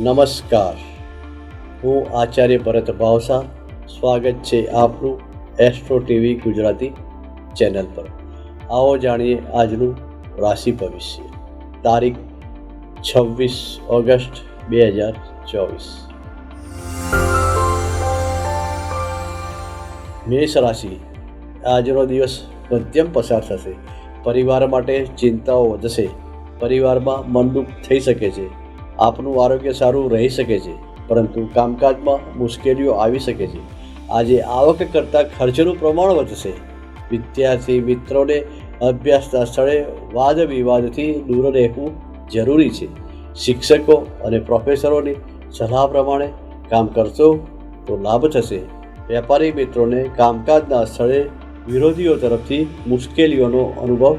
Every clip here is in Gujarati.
નમસ્કાર. હું આચાર્ય ભરત ભાવસા સ્વાગત છે આપનું એસ્ટ્રો ટીવી ગુજરાતી ચેનલ પર. આવો જાણીએ આજનું રાશિ ભવિષ્ય. તારીખ છવ્વીસ ઓગસ્ટ બે હજાર ચોવીસ. મેષ રાશિ. આજનો દિવસ મધ્યમ પસાર થશે. પરિવાર માટે ચિંતાઓ વધશે. પરિવારમાં મનદુખ થઈ શકે છે. આપનું આરોગ્ય સારું રહી શકે છે, પરંતુ કામકાજમાં મુશ્કેલીઓ આવી શકે છે. આજે આવક કરતાં ખર્ચનું પ્રમાણ વધશે. વિદ્યાર્થી મિત્રોને અભ્યાસના સ્થળે વાદ વિવાદથી દૂર રહેવું જરૂરી છે. શિક્ષકો અને પ્રોફેસરોની સલાહ પ્રમાણે કામ કરશો તો લાભ થશે. વેપારી મિત્રોને કામકાજના સ્થળે વિરોધીઓ તરફથી મુશ્કેલીઓનો અનુભવ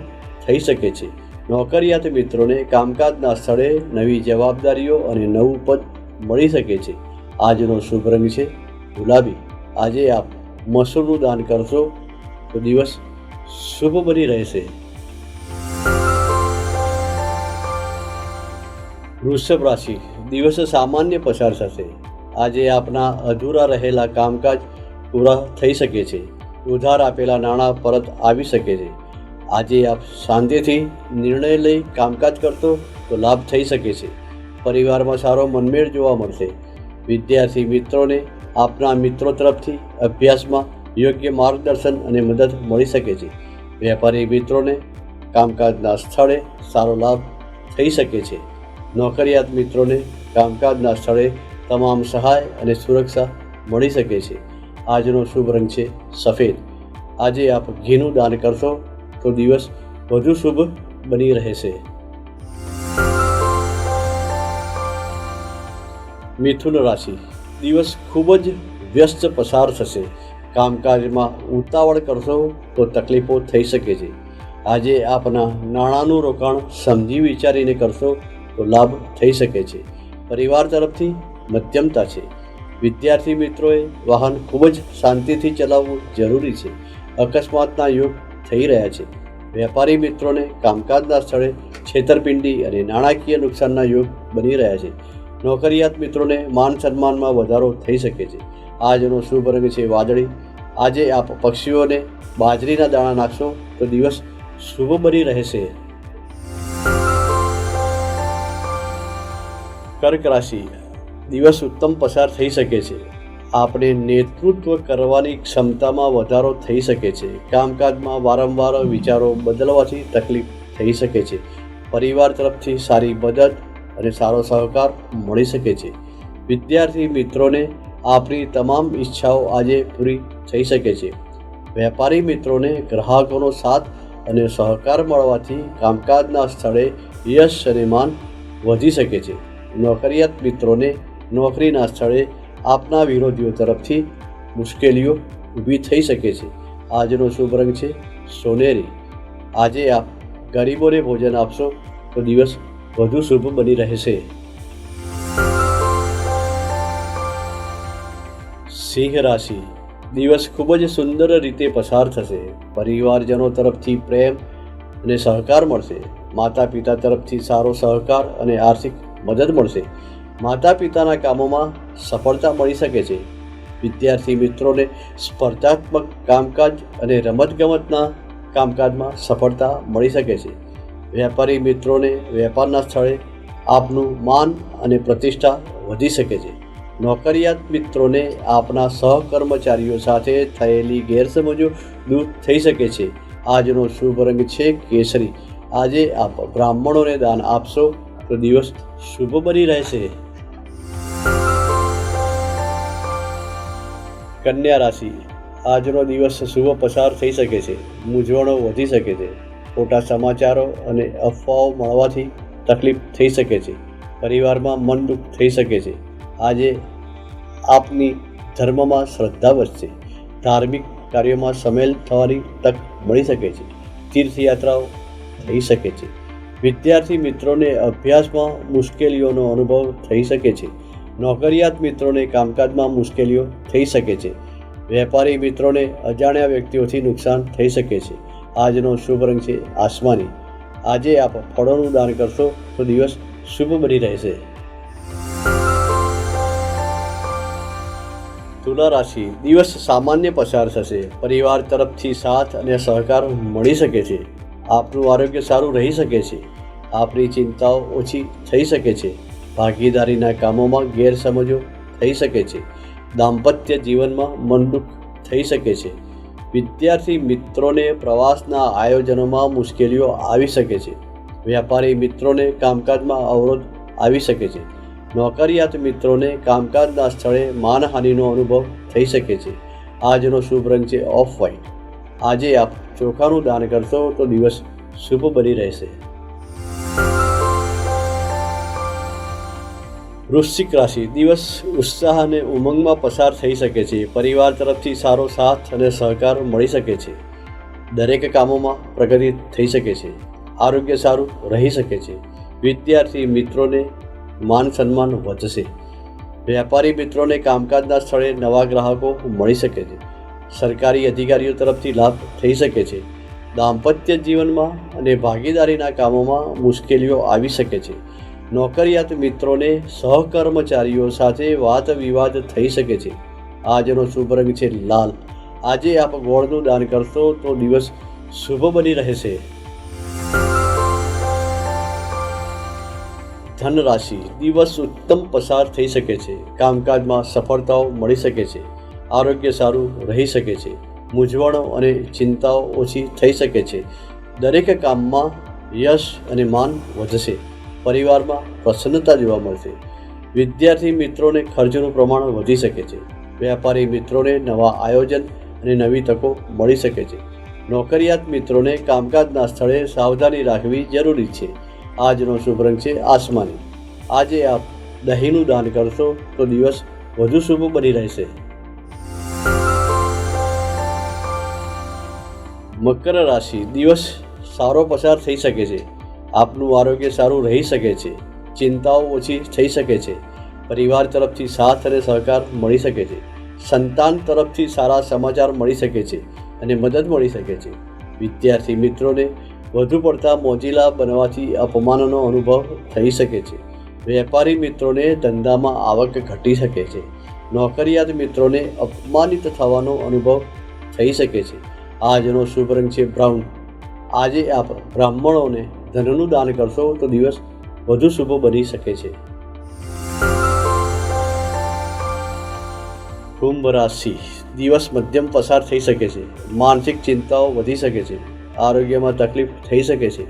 થઈ શકે છે. નોકરિયાત મિત્રોને કામકાજના સ્થળે નવી જવાબદારીઓ અને નવું પદ મળી શકે છે. આજનો શુભ રંગ છે ગુલાબી. આજે આપ મસૂરનું દાન કરશો તો દિવસ શુભ બની રહેશે. વૃષભ રાશિ, દિવસ સામાન્ય પસાર થશે. આજે આપના અધૂરા રહેલા કામકાજ પૂરા થઈ શકે છે. ઉધાર આપેલા નાણાં પરત આવી શકે છે. આજે આપ શાંતિથી નિર્ણય લઈ કામકાજ કરતો તો લાભ થઈ શકે છે. પરિવારમાં સારો મનમેળ જોવા મળશે. વિદ્યાર્થી મિત્રોને આપના મિત્રો તરફથી અભ્યાસમાં યોગ્ય માર્ગદર્શન અને મદદ મળી શકે છે. વેપારી મિત્રોને કામકાજના સ્થળે સારો લાભ થઈ શકે છે. નોકરિયાત મિત્રોને કામકાજના સ્થળે તમામ સહાય અને સુરક્ષા મળી શકે છે. આજનો શુભ રંગ છે સફેદ. આજે આપ ઘીનું દાન કરશો તો દિવસ વધુ શુભ બની રહેશે. મિથુન રાશિ. દિવસ ખૂબ જ વ્યસ્ત પસાર થશે. કામકાજમાં ઉતાવળ કરશો તો તકલીફો થઈ શકે છે. આજે આપના નાણાંનું રોકાણ સમજી વિચારીને કરશો તો લાભ થઈ શકે છે. પરિવાર તરફથી મધ્યમતા છે. વિદ્યાર્થી મિત્રોએ વાહન ખૂબ જ શાંતિથી ચલાવવું જરૂરી છે. અકસ્માતના યોગ થઈ રહ્યા છે. વેપારી મિત્રોને કામકાજના સ્થળે છેતરપિંડી અને નાણાકીય નુકસાનના યોગ બની રહ્યા છે. નોકરિયાત મિત્રોને માન સન્માનમાં વધારો થઈ શકે છે. આજનો શુભ રંગ છે વાદળી. આજે આપ પક્ષીઓને બાજરીના દાણા નાખશો તો દિવસ શુભ બની રહેશે. કર્ક રાશિ. દિવસ ઉત્તમ પસાર થઈ શકે છે. આપણે નેતૃત્વ કરવાની ક્ષમતામાં વધારો થઈ શકે છે. કામકાજમાં વારંવાર વિચારો બદલવાથી તકલીફ થઈ શકે છે. પરિવાર તરફથી સારી મદદ અને સારો સહકાર મળી શકે છે. વિદ્યાર્થી મિત્રોને આપણી તમામ ઈચ્છાઓ આજે પૂરી થઈ શકે છે. વેપારી મિત્રોને ગ્રાહકોનો સાથ અને સહકાર મળવાથી કામકાજના સ્થળે યશ અને માન વધી શકે છે. નોકરિયાત મિત્રોને નોકરીના સ્થળે આપના વિરોધીઓ તરફથી મુશ્કેલીઓ ઊભી થઈ શકે છે. આજનો શુભ રંગ છે સોનેરી. આજે આપ ગરીબોને ભોજન આપશો તો દિવસ વધુ શુભ બની રહેશે. સિંહ રાશિ. દિવસ ખૂબ જ સુંદર રીતે પસાર થશે. પરિવારજનો તરફથી પ્રેમ અને સહકાર મળશે. માતા પિતા તરફથી સારો સહકાર અને આર્થિક મદદ મળશે. માતા પિતાના કામોમાં સફળતા મળી શકે છે. વિદ્યાર્થી મિત્રોને સ્પર્ધાત્મક કામકાજ અને રમતગમતના કામકાજમાં સફળતા મળી શકે છે. વેપારી મિત્રોને વેપારના સ્થળે આપનું માન અને પ્રતિષ્ઠા વધી શકે છે. નોકરિયાત મિત્રોને આપના સહકર્મચારીઓ સાથે થયેલી ગેરસમજો દૂર થઈ શકે છે. આજનો શુભ રંગ છે કેસરી. આજે આપ બ્રાહ્મણોને દાન આપશો. તો દિવસ શુભ બની રહેશે. કન્યા રાશિ. આજનો દિવસ શુભ પસાર થઈ શકે છે. મૂંઝવણો વધી શકે છે. ખોટા સમાચારો અને અફવાઓ મળવાથી તકલીફ થઈ શકે છે. પરિવારમાં મન દુઃખ થઈ શકે છે. આજે આપની ધર્મમાં શ્રદ્ધા વધશે. ધાર્મિક કાર્યોમાં સામેલ થવાની તક મળી શકે છે. તીર્થયાત્રાઓ થઈ શકે છે. વિદ્યાર્થી મિત્રોને અભ્યાસમાં મુશ્કેલીઓનો અનુભવ થઈ શકે છે. નોકરિયાત મિત્રોને કામકાજમાં મુશ્કેલીઓ થઈ શકે છે. વેપારી મિત્રોને અજાણ્યા વ્યક્તિઓથી નુકસાન થઈ શકે છે. આજનો શુભ રંગ છે આસમાની. આજે આપ ફળોનું દાન કરશો તો દિવસ શુભ બની રહેશે. તુલા રાશિ, દિવસ સામાન્ય પસાર થશે. પરિવાર તરફથી સાથ અને સહકાર મળી શકે છે. આપનું આરોગ્ય સારું રહી શકે છે. આપની ચિંતાઓ ઓછી થઈ શકે છે. ભાગીદારીના કામોમાં ગેરસમજો થઈ શકે છે. દાંપત્ય જીવનમાં મનદુખ થઈ શકે છે. વિદ્યાર્થી મિત્રોને પ્રવાસના આયોજનોમાં મુશ્કેલીઓ આવી શકે છે. વ્યાપારી મિત્રોને કામકાજમાં અવરોધ આવી શકે છે. નોકરિયાત મિત્રોને કામકાજના સ્થળે માનહાનિનો અનુભવ થઈ શકે છે. આજનો શુભ રંગ છે ઓફ વ્હાઇટ આજે આપ ચોખાનું દાન કરશો તો દિવસ શુભ બની રહેશે. વૃશ્ચિક રાશિ, દિવસ ઉત્સાહ અને ઉમંગમાં પસાર થઈ શકે છે. પરિવાર તરફથી સારો સાથ અને સહકાર મળી શકે છે. દરેક કામોમાં પ્રગતિ થઈ શકે છે. આરોગ્ય સારું રહી શકે છે. વિદ્યાર્થી મિત્રોને માન સન્માન વધશે. વેપારી મિત્રોને કામકાજના સ્થળે નવા ગ્રાહકો મળી શકે છે. સરકારી અધિકારીઓ તરફથી લાભ થઈ શકે છે. દાંપત્ય જીવનમાં અને ભાગીદારીના કામોમાં મુશ્કેલીઓ આવી શકે છે. નોકરિયાત મિત્રોને સહકર્મચારીઓ સાથે વાત વિવાદ થઈ શકે છે. આજનો શુભ રંગ છે લાલ. આજે આપ ગોળનું દાન કરશો તો દિવસ શુભ બની રહેશે. ધન રાશિ દિવસ ઉત્તમ પસાર થઈ શકે છે. કામકાજમાં સફળતાઓ મળી શકે છે. આરોગ્ય સારું રહી શકે છે. મૂંઝવણો અને ચિંતાઓ ઓછી થઈ શકે છે. દરેક કામમાં યશ અને માન વધશે. પરિવારમાં પ્રસન્નતા જોવા મળશે. વિદ્યાર્થી મિત્રોને ખર્ચનું પ્રમાણ વધી શકે છે. વેપારી મિત્રોને નવા આયોજન અને નવી તકો મળી શકે છે. નોકરિયાત મિત્રોને કામકાજના સ્થળે સાવધાની રાખવી જરૂરી છે. આજનો શુભ રંગ છે આસમાની. આજે આપ દહીંનું દાન કરશો તો દિવસ વધુ શુભ બની રહેશે. મકર રાશિ દિવસ સારો પસાર થઈ શકે છે. આપનું આરોગ્ય સારું રહી શકે છે. ચિંતાઓ ઓછી થઈ શકે છે. પરિવાર તરફથી સાથ અને સહકાર મળી શકે છે. સંતાન તરફથી સારા સમાચાર મળી શકે છે અને મદદ મળી શકે છે. વિદ્યાર્થી મિત્રોને વધુ પડતા મોજીલા બનવાથી અપમાનનો અનુભવ થઈ શકે છે. વેપારી મિત્રોને ધંધામાં આવક ઘટી શકે છે. નોકરિયાત મિત્રોને અપમાનિત થવાનો અનુભવ થઈ શકે છે. આજનો શુભ રંગ છે બ્રાઉન. આજે આપ બ્રાહ્મણોને ધનનું દાન કરશો તો દિવસ વધુ શુભ બની શકે છે. કુંભ રાશિ. દિવસ મધ્યમ પસાર થઈ શકે છે. માનસિક ચિંતાઓ વધી શકે છે. આરોગ્યમાં તકલીફ થઈ શકે છે.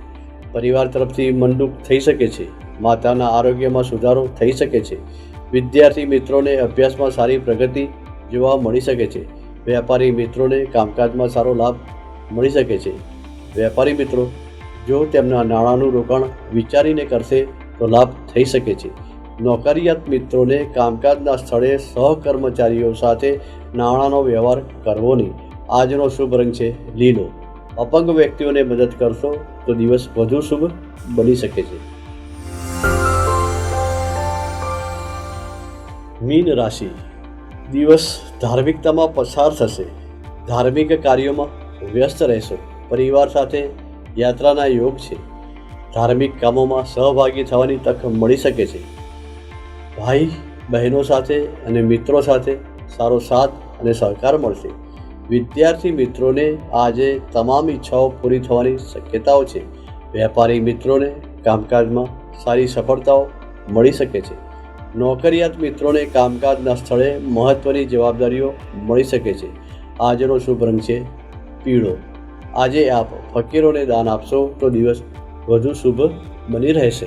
પરિવાર તરફથી મનદુખ થઈ શકે છે. માતાના આરોગ્યમાં સુધારો થઈ શકે છે. વિદ્યાર્થી મિત્રોને અભ્યાસમાં સારી પ્રગતિ જોવા મળી શકે છે. વેપારી મિત્રોને કામકાજમાં સારો લાભ મળી શકે છે. વેપારી મિત્રો, જો તેમના નાણાંનું રોકાણ વિચારીને કરશે, તો લાભ થઈ શકે છે. નોકરિયાત મિત્રોને કામકાજના સ્થળે સહકર્મચારીઓ સાથે નાણાંનો વ્યવહાર કરવો નહીં. આજનો શુભ રંગ છે લીલો. અપંગ વ્યક્તિઓને મદદ કરશો, તો દિવસ વધુ શુભ બની શકે છે. મીન રાશિ. દિવસ ધાર્મિકતામાં પસાર થશે. ધાર્મિક કાર્યોમાં વ્યસ્ત રહેશો. પરિવાર સાથે યાત્રાના યોગ છે. ધાર્મિક કામોમાં સહભાગી થવાની તક મળી શકે છે. ભાઈ, બહેનો સાથે અને મિત્રો સાથે સારો સાથ અને સહકાર મળશે. વિદ્યાર્થી મિત્રોને આજે તમામ ઈચ્છાઓ પૂરી થવાની શક્યતાઓ છે. વેપારી મિત્રોને કામકાજમાં સારી સફળતાઓ મળી શકે છે. નોકરિયાત મિત્રોને કામકાજના સ્થળે મહત્ત્વની જવાબદારીઓ મળી શકે છે. આજનો શુભ રંગ છે પીળો. આજે આપ ફકીરોને દાન આપશો તો દિવસ વધુ શુભ બની રહેશે.